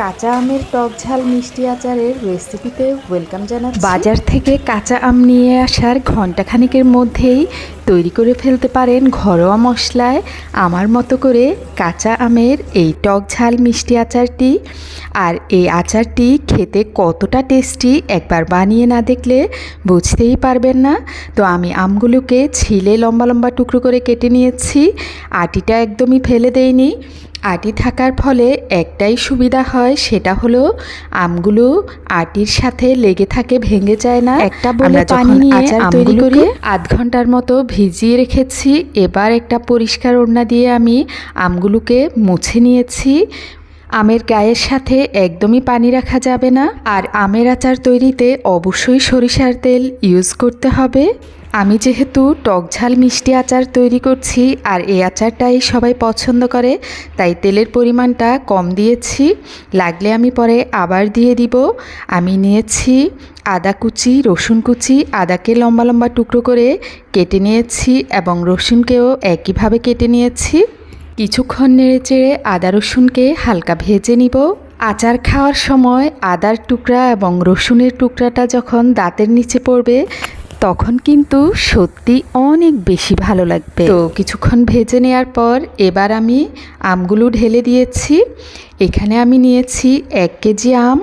কাঁচা আমের টক ঝাল মিষ্টি আচারের রেসিপিতে ওয়েলকাম জানাচ্ছি। বাজার থেকে কাঁচা আম নিয়ে আসার ঘন্টাখানিকের মধ্যেই তৈরি করে ফেলতে পারেন ঘরোয়া মশলায় আমার মতো করে কাঁচা আমের এই টক ঝাল মিষ্টি আচারটি। আর এই আচারটি খেতে কতটা টেস্টি একবার বানিয়ে না দেখলে বুঝতেই পারবেন না। তো আমি আমগুলোকে ছিলে লম্বা লম্বা টুকরো করে কেটে নিয়েছি। আটিটা একদমই ফেলে দেইনি। আটি থাকার ফলে একটাই সুবিধা হয় সেটা হলো আমগুলো আটির সাথে লেগে থাকে ভেঙে যায় না। একটা বলে পানি নিয়ে তৈরি করি। আধ ঘণ্টার মতো ভিজিয়ে রেখেছি। এবার একটা পরিষ্কার ওড়না দিয়ে আমি আমগুলোকে মুছে নিয়েছি। আমের গায়ের সাথে একদমই পানি রাখা যাবে না। আর আমের আচার তৈরিতে অবশ্যই সরিষার তেল ইউজ করতে হবে। আমি যেহেতু টক ঝাল মিষ্টি আচার তৈরি করছি আর এই আচারটাই সবাই পছন্দ করে, তাই তেলের পরিমাণটা কম দিয়েছি। লাগলে আমি পরে আবার দিয়ে দিব। আমি নিয়েছি আদা কুচি, রসুন কুচি, আদাকে লম্বা লম্বা টুকরো করে কেটে নিয়েছি এবং রসুনকেও একইভাবে কেটে নিয়েছি। কিছুক্ষণ নেড়ে চেড়ে আদা রসুনকে হালকা ভেজে নিব। আচার খাওয়ার সময় আদার টুকরা এবং রসুনের টুকরাটা যখন দাঁতের নিচে পড়বে তখন কিন্তু সত্যি অনেক বেশি ভালো লাগবে। তো কিছুক্ষণ ভেজে নেওয়ার পর এবার আমি আমগুলো ঢেলে দিয়েছি। এখানে আমি নিয়েছি এক কেজি আম,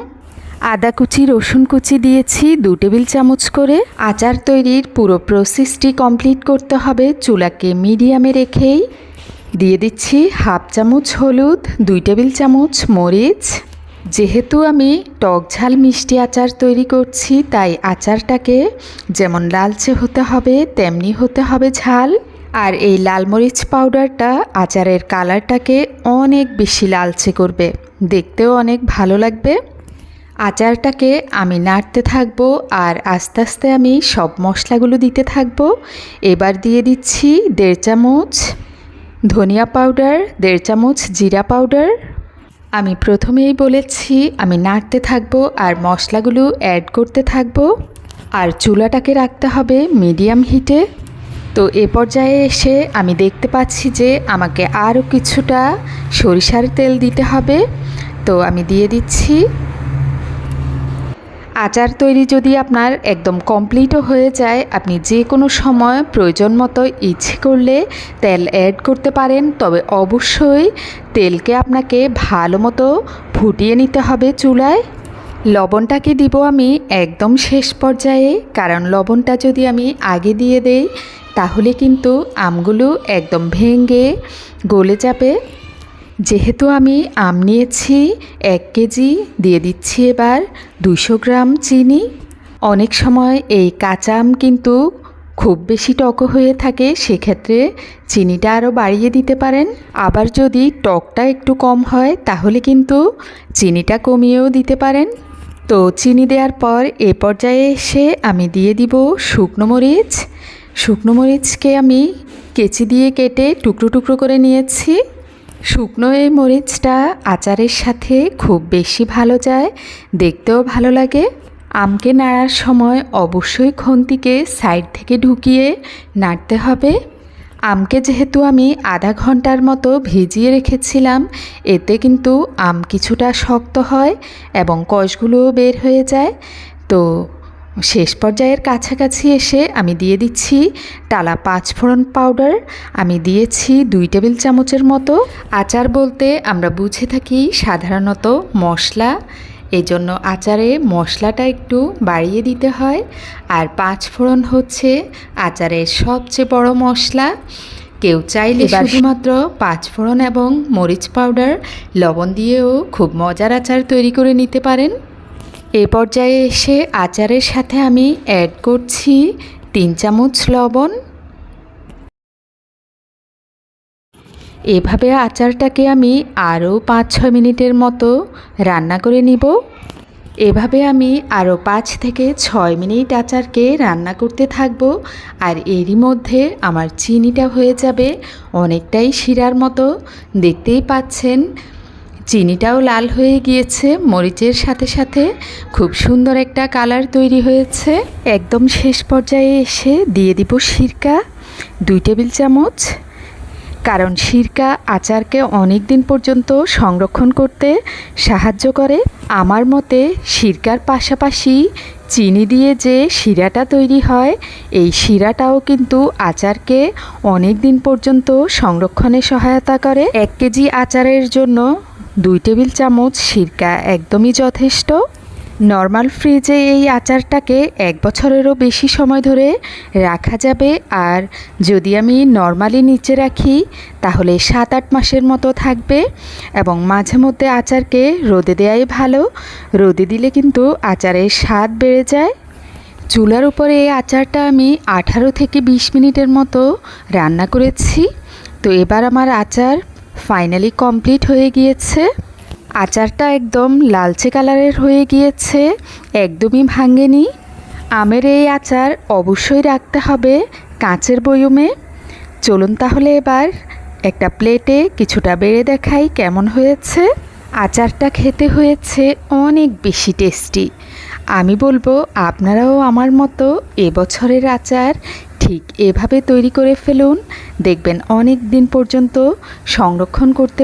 আদা কুচি, রসুন কুচি দিয়েছি দু টেবিল চামচ করে। আচার তৈরির পুরো প্রসেসটি কমপ্লিট করতে হবে চুলাকে মিডিয়ামে রেখেই। দিয়ে দিচ্ছি হাফ চামচ হলুদ, দুই টেবিল চামচ মরিচ। যেহেতু আমি টক ঝাল মিষ্টি আচার তৈরি করছি, তাই আচারটাকে যেমন লালচে হতে হবে, তেমনি হতে হবে ঝাল। আর এই লাল মরিচ পাউডারটা আচারের কালারটাকে অনেক বেশি লালচে করবে। দেখতেও অনেক ভালো লাগবে। আচারটাকে আমি নাড়তে থাকব আর আস্তে আস্তে আমি সব মশলাগুলো দিতে থাকব। এবার দিয়ে দিচ্ছি দেড় চামচ ধনিয়া পাউডার, দেড় চামচ জিরা পাউডার আমি প্রথমেই বলেছি, আমি নাড়তে থাকব আর মশলাগুলো অ্যাড করতে থাকব। আর চুলাটাকে রাখতে হবে মিডিয়াম হিটে তো এ পর্যায়ে এসে আমি দেখতে পাচ্ছি যে আমাকে আরও কিছুটা সরিষার তেল দিতে হবে। তো আমি দিয়ে দিচ্ছি। আচার তৈরি যদি আপনার একদম কমপ্লিটও হয়ে যায়, আপনি যে কোনো সময় প্রয়োজন মতো ইচ্ছে করলে তেল অ্যাড করতে পারেন। তবে অবশ্যই তেলকে আপনাকে ভালো মতো ফুটিয়ে নিতে হবে চুলায়। লবণটাকে দিব আমি একদম শেষ পর্যায়ে, কারণ লবণটা যদি আমি আগে দিয়ে দেই, তাহলে কিন্তু আমগুলো একদম ভেঙে গলে যাবে। যেহেতু আমি আম নিয়েছি, এক কেজি দিয়ে দিচ্ছি এবার দুশো গ্রাম চিনি। অনেক সময় এই কাঁচা আম কিন্তু খুব বেশি টকো হয়ে থাকে, সেক্ষেত্রে চিনিটা আরও বাড়িয়ে দিতে পারেন। আবার যদি টকটা একটু কম হয়, তাহলে কিন্তু চিনিটা কমিয়েও দিতে পারেন। তো চিনি দেওয়ার পর এ পর্যায়ে এসে আমি দিয়ে দিব শুকনো মরিচ। শুকনো মরিচকে আমি কেচি দিয়ে কেটে টুকরো টুকরো করে নিয়েছি। শুকনো এই মরিচটা আচারের সাথে খুব বেশি ভালো যায়, দেখতেও ভালো লাগে। আমকে নাড়ার সময় অবশ্যই খন্তিকে সাইড থেকে ঢুকিয়ে নাড়তে হবে। আমকে যেহেতু আমি আধা ঘণ্টার মতো ভিজিয়ে রেখেছিলাম, এতে কিন্তু আম কিছুটা শক্ত হয় এবং কষগুলোও বের হয়ে যায়। তো শেষ পর্যায়ের কাছাকাছি এসে আমি দিয়ে দিচ্ছি টালা পাঁচ ফোড়ন পাউডার। আমি দিয়েছি দুই টেবিল চামচের মতো। আচার বলতে আমরা বুঝে থাকি সাধারণত মশলা। এই জন্য আচারে মশলাটা একটু বাড়িয়ে দিতে হয়। আর পাঁচ ফোড়ন হচ্ছে আচারের সবচেয়ে বড় মশলা। কেউ চাইলে শুধুমাত্র পাঁচ ফোড়ন এবং মরিচ পাউডার লবণ দিয়েও খুব মজার আচার তৈরি করে নিতে পারেন। এ পর্যায়ে এসে আচারের সাথে আমি অ্যাড করছি তিন চামচ লবণ। এভাবে আচারটাকে আমি আরও পাঁচ ছয় মিনিটের মতো রান্না করে নিব। এভাবে আমি আরও পাঁচ থেকে ছয় মিনিট আচারকে রান্না করতে থাকব আর এরই মধ্যে আমার চিনিটা হয়ে যাবে অনেকটাই শিরার মতো। দেখতেই পাচ্ছেন চিনিটাও লাল হয়ে গিয়েছে, মরিচের সাথে সাথে খুব সুন্দর একটা কালার তৈরি হয়েছে। একদম শেষ পর্যায়ে এসে দিয়ে দিব সিরকা, দুই টেবিল চামচ। কারণ সিরকা আচারকে অনেক দিন পর্যন্ত সংরক্ষণ করতে সাহায্য করে। আমার মতে সিরকার পাশাপাশি চিনি দিয়ে যে শিরাটা তৈরি হয়, এই শিরাটাও কিন্তু আচারকে অনেক দিন পর্যন্ত সংরক্ষণে সহায়তা করে। এক কেজি আচারের জন্য দুই টেবিল চামচ সিরকা একদমই যথেষ্ট। নর্মাল ফ্রিজে এই আচারটাকে এক বছরেরও বেশি সময় ধরে রাখা যাবে আর যদি আমি নর্মালি নিচে রাখি, তাহলে সাত আট মাসের মতো থাকবে এবং মাঝে মধ্যে আচারকে রোদে দেওয়াই ভালো। রোদে দিলে কিন্তু আচারের স্বাদ বেড়ে যায়। চুলার উপরে এই আচারটা আমি আঠারো থেকে বিশ মিনিটের মতো রান্না করেছি। তো এবার আমার আচার ফাইনালি কমপ্লিট হয়ে গিয়েছে। আচারটা একদম লালচে কালারের হয়ে গিয়েছে, একদমই ভাঙেনি। আমের এই আচার অবশ্যই রাখতে হবে কাঁচের বয়মে। চলুন তাহলে এবার একটা প্লেটে কিছুটা বেড়ে দেখাই কেমন হয়েছে। আচারটা খেতে হয়েছে অনেক বেশি টেস্টি। আমি বলব, আপনারাও আমার মতো এবছরের আচার ঠিক এভাবে তৈরি করে ফেলুন দেখবেন অনেক দিন পর্যন্ত সংরক্ষণ করতে